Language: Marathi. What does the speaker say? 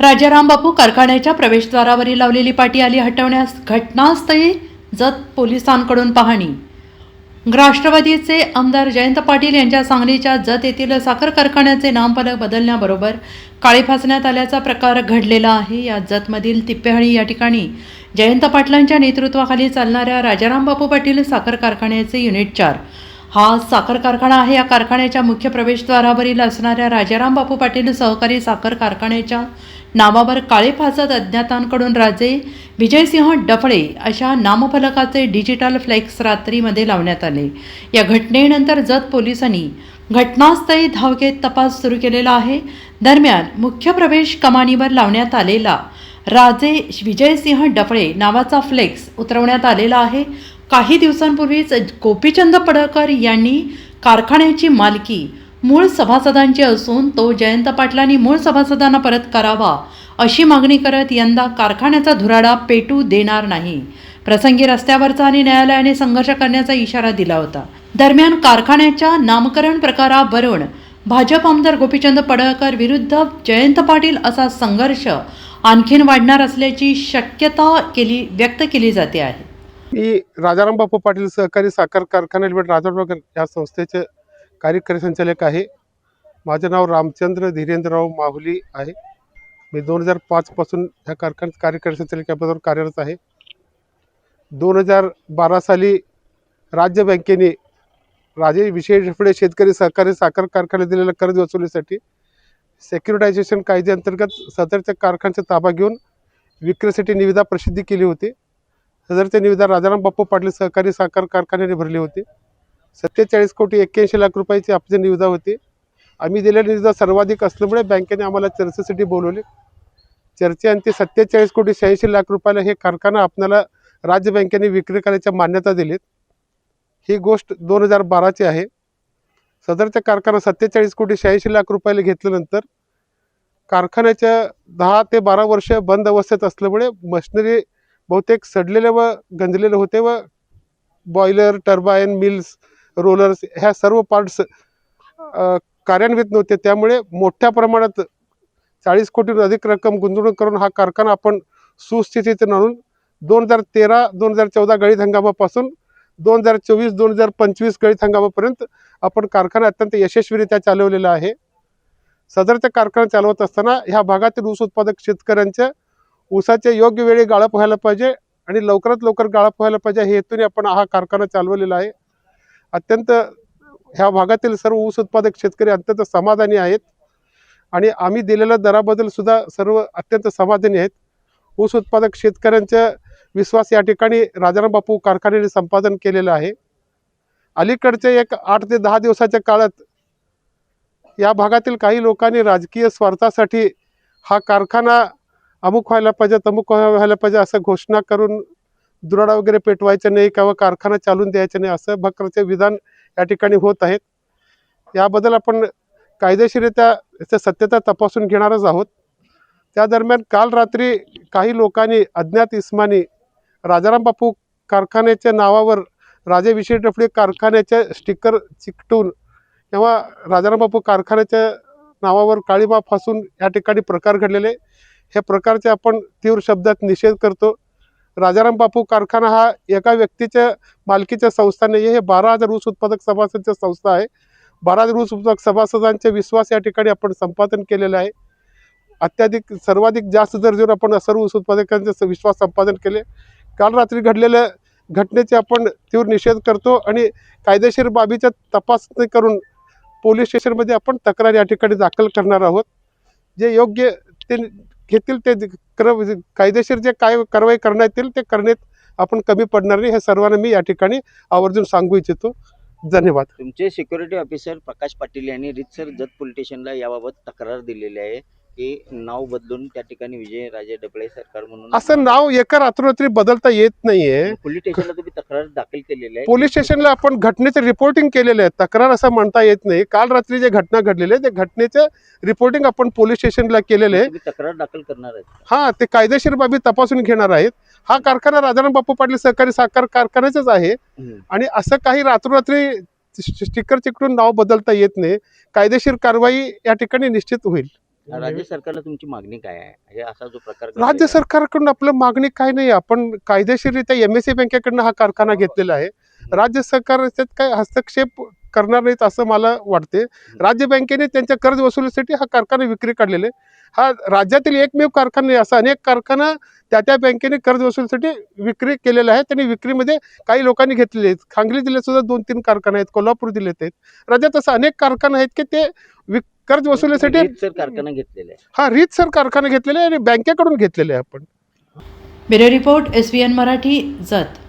राजाराम बापू कारखान्याच्या प्रवेशद्वारावरील लावलेली पाटी आली हटवण्यास घटनास्थळी जत पोलिसांकडून पाहणी. राष्ट्रवादीचे आमदार जयंत पाटील यांच्या सांगलीच्या जत येथील साखर कारखान्याचे नामफलक बदलण्याबरोबर काळी फासण्यात आल्याचा प्रकार घडलेला आहे. या जतमधील तिप्पेहळी या ठिकाणी जयंत पाटलांच्या नेतृत्वाखाली चालणाऱ्या राजाराम बापू पाटील साखर कारखान्याचे युनिट चार. हा साखर कारखाना आहे. या कारखान्याच्या मुख्य प्रवेशद्वारावरील असणाऱ्या राजाराम बापू पाटील सहकारी साखर कारखान्याच्या नावावर काळे फासत अज्ञातांकडून राजे विजयसिंह डफळे अशा नामफलकाचे डिजिटल फ्लेक्स रात्रीमध्ये लावण्यात आले. या घटनेनंतर जत पोलिसांनी घटनास्थळी धाव घेत तपास सुरू केलेला आहे. दरम्यान मुख्य प्रवेश कमानीवर लावण्यात आलेला राजे विजयसिंह डफळे नावाचा फ्लेक्स उतरवण्यात आलेला आहे. काही दिवसांपूर्वीच गोपीचंद पडळकर यांनी कारखान्याची मालकी मूळ सभासदांची असून तो जयंत पाटलांनी मूळ सभासदांना परत करावा अशी मागणी करत यंदा कारखान्याचा धुराडा पेटू देणार नाही. प्रसंगी रस्त्यावरचा आणि न्यायालयाने संघर्ष करण्याचा इशारा दिला होता. दरम्यान कारखान्याच्या नामकरण प्रकारावरून भाजप आमदार गोपीचंद पडळकर विरुद्ध जयंत पाटील असा संघर्ष आणखीन वाढणार असल्याची शक्यता केली व्यक्त केली जाते आहे. मी राजाराम बापू पाटील सहकारी साखर कारखाना लिमिटेड राजाराम या संस्थेचे कार्यकारी संचालक आहे. माझं नाव रामचंद्र धीरेंद्रराव माहुली आहे. मी दोन हजार पाचपासून ह्या कारखान्यात कार्यकारी संचालक याबद्दल कार्यरत आहे. दोन हजार बारा साली राज्य बँकेने राजे विशेष फुडे शेतकरी सहकारी साखर कारखान्यात दिलेल्या कर्ज वसुलीसाठी सेक्युरिटायझेशन कायद्याअंतर्गत सदरच्या कारखान्याचा ताबा घेऊन विक्रीसाठी निविदा प्रसिद्धी केली होती. सदरच्या निविदा राजाराम बाप्पू पाटील सहकारी साखर कारखान्याने भरले होते. सत्तेचाळीस कोटी एक्क्याऐंशी लाख रुपयाची आपली निविदा होती. आम्ही दिलेली निविदा सर्वाधिक असल्यामुळे बँकेने आम्हाला चर्चेसाठी बोलवले. चर्चेअंती सत्तेचाळीस कोटी शहाऐंशी लाख रुपयाला हे कारखाना आपल्याला राज्य बँकेने विक्री करायच्या मान्यता दिलीत. ही गोष्ट दोन हजार बाराची आहे. सदरचा कारखाना सत्तेचाळीस कोटी शहाऐंशी लाख रुपयाला घेतल्यानंतर कारखान्याच्या दहा ते बारा वर्ष बंद अवस्थेत असल्यामुळे मशिनरी बहुतेक सडलेले व गंजलेले होते व बॉयलर टर्बाईन मिल्स रोलर्स ह्या सर्व पार्ट्स कार्यान्वित नव्हते. त्यामुळे मोठ्या प्रमाणात चाळीस कोटीहून अधिक रक्कम गुंतवणूक करून हा कारखाना आपण सुस्थितीत आणून दोन हजार तेरा दोन हजार चौदा गळीत हंगामापासून दोन हजार चोवीस दोन हजार पंचवीस गळीत हंगामापर्यंत आपण कारखाना अत्यंत यशस्वीरित्या चालवलेला आहे. सदरचा कारखाना चालवत असताना ह्या भागातील ऊस उत्पादक शेतकऱ्यांच्या ऊसाचे योग्य वेळी गाळप व्हायला पाहिजे आणि लवकरात लवकर गाळप व्हायला पाहिजे. हे हेतूने आपण हा कारखाना चालवलेला आहे. अत्यंत ह्या भागातील सर्व ऊस उत्पादक शेतकरी अत्यंत समाधानी आहेत. आणि आम्ही दिलेल्या दराबद्दल सुद्धा सर्व अत्यंत समाधानी आहेत. ऊस उत्पादक शेतकऱ्यांचा विश्वास या ठिकाणी राजाराम बापू कारखान्याने संपादन केलेलं आहे. अलीकडच्या एक आठ ते दहा दिवसाच्या काळात या भागातील काही लोकांनी राजकीय स्वार्थासाठी हा कारखाना अमुक व्हायला पाहिजे तमुक व्हायला पाहिजे असं घोषणा करून दुराडा वगैरे पेटवायचा नाही किंवा कारखाना चालून द्यायचा नाही असं भक्राचे विधान या ठिकाणी होत आहेत. याबद्दल आपण कायदेशीरित्या याचं सत्यता तपासून घेणारच आहोत. त्या दरम्यान काल रात्री काही लोकांनी अज्ञात इस्मानी राजाराम बापू कारखान्याच्या नावावर राजे विशेष टफडे कारखान्याचे स्टिकर चिकटून किंवा राजाराम बापू कारखान्याच्या नावावर काळीमा फासून या ठिकाणी प्रकार घडलेले. हे प्रकारचे आपण तीव्र शब्दात निषेध करतो. राजाराम बापू कारखाना हा एका व्यक्तीच्या मालकीच्या संस्था नाही आहे हे बारा हजार ऊस उत्पादक सभासदच्या संस्था आहे. बारा हजार ऊस उत्पादक सभासदांचे विश्वास या ठिकाणी आपण संपादन केलेला आहे. अत्याधिक सर्वाधिक जास्त दर देऊन आपण सर्व ऊस उत्पादकांचे विश्वास संपादन केले काल रात्री घडलेल्या घटनेचे आपण तीव्र निषेध करतो आणि कायदेशीर बाबीचा तपासणी करून पोलीस स्टेशनमध्ये आपण तक्रार या ठिकाणी दाखल करणार आहोत. जे योग्य ते घेतील ते कर कायदेशीर जे काय कारवाई करण्यात येईल ते करण्यात आपण कमी पडणार नाही हे सर्वांना मी या ठिकाणी आवर्जून सांगू इच्छितो. धन्यवाद. तुमचे सिक्युरिटी ऑफिसर प्रकाश पाटील यांनी रितसर जत पोलीस स्टेशनला याबाबत तक्रार दिलेली आहे. की नाव बदलून त्या ठिकाणी विजयराजे डबळे सरकार म्हणून असं नाव एका रात्रोरात्री बदलता येत नाहीये. पोलीस स्टेशनला तुम्ही तक्रार दाखल केलेली आहे. पोलीस स्टेशनला आपण घटनेचं रिपोर्टिंग केलेलं आहे तक्रार असं म्हणता येत नाही. काल रात्री जे घटना घडलेली आहे त्या घटनेचं रिपोर्टिंग आपण पोलीस स्टेशनला केलेलं आहे तुम्ही तक्रार दाखल करणार आहेत. हा ते कायदेशीर बाबी तपासून घेणार आहेत. हा कारखाना राजाराम बापू पाटील सहकारी साखर कारखान्याचाच आहे. हम्म. आणि असं काही रात्रोरात्री स्टिकर चिकटून नाव बदलता येत नाही. कायदेशीर कारवाई या ठिकाणी निश्चित होईल. राज्य सरकारला तुमची मागणी काय आहे? हे असा जो प्रकार राज्य. सरकारकडून आपलं मागणी काय नाही आपण कायदेशीररित्या एम एस सी बँकेकडनं हा कारखाना घेतलेला आहे. राज्य सरकार याच्यात काय हस्तक्षेप करणार नाहीत असं मला वाटते राज्य बँकेने त्यांच्या कर्ज वसुलीसाठी हा कारखाना विक्री काढलेले हा राज्यातील एकमेव कारखाना नाही असा अनेक कारखाना त्या त्या बँकेने कर्ज वसुलीसाठी विक्री केलेला आहे. त्यांनी विक्रीमध्ये काही लोकांनी घेतलेले आहेत. सांगली जिल्ह्यात सुद्धा दोन तीन कारखाने आहेत. कोल्हापूर जिल्ह्यात आहेत. राज्यात असं अनेक कारखाने आहेत की ते विक कर्ज वसुलीसाठी कारखाना घेतलेला आहे हा रीतसर कारखाने घेतलेले आहे आणि बँकेकडून घेतलेले आहे आपण. Bureau report S V N Marathi Jat.